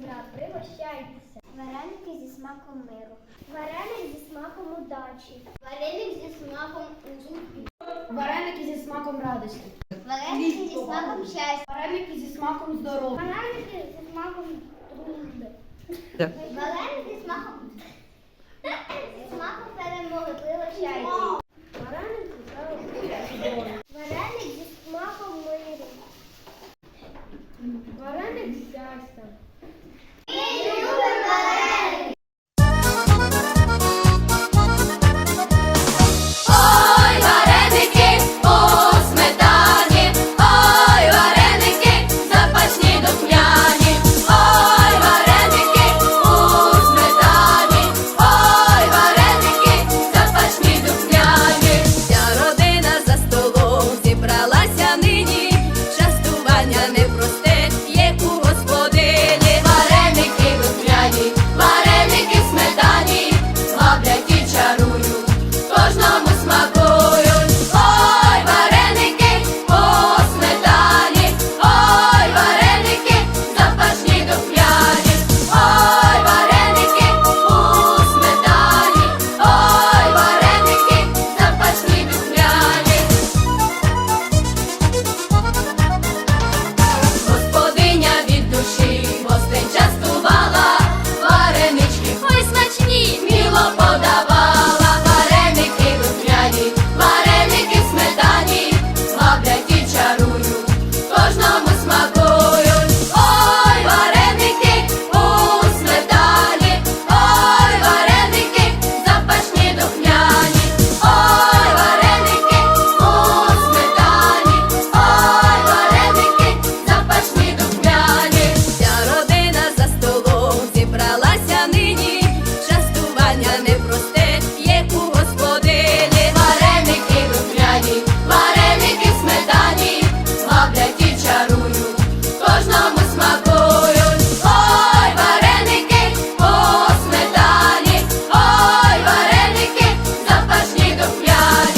добра, пригощайтеся. Вареники зі смаком миру. Вареник зі смаком удачі. Вареник зі смаком зубів. Вареники зі смаком радості. Вареники зі смаком щастя. Вареники зі смаком здоров'я. Вареники зі смаком дружби. Вареники зі смаком зі смаком перемоги. Пригощайтеся. Вареники зі Вареник зі смаком миру. Вареник з щастям. No.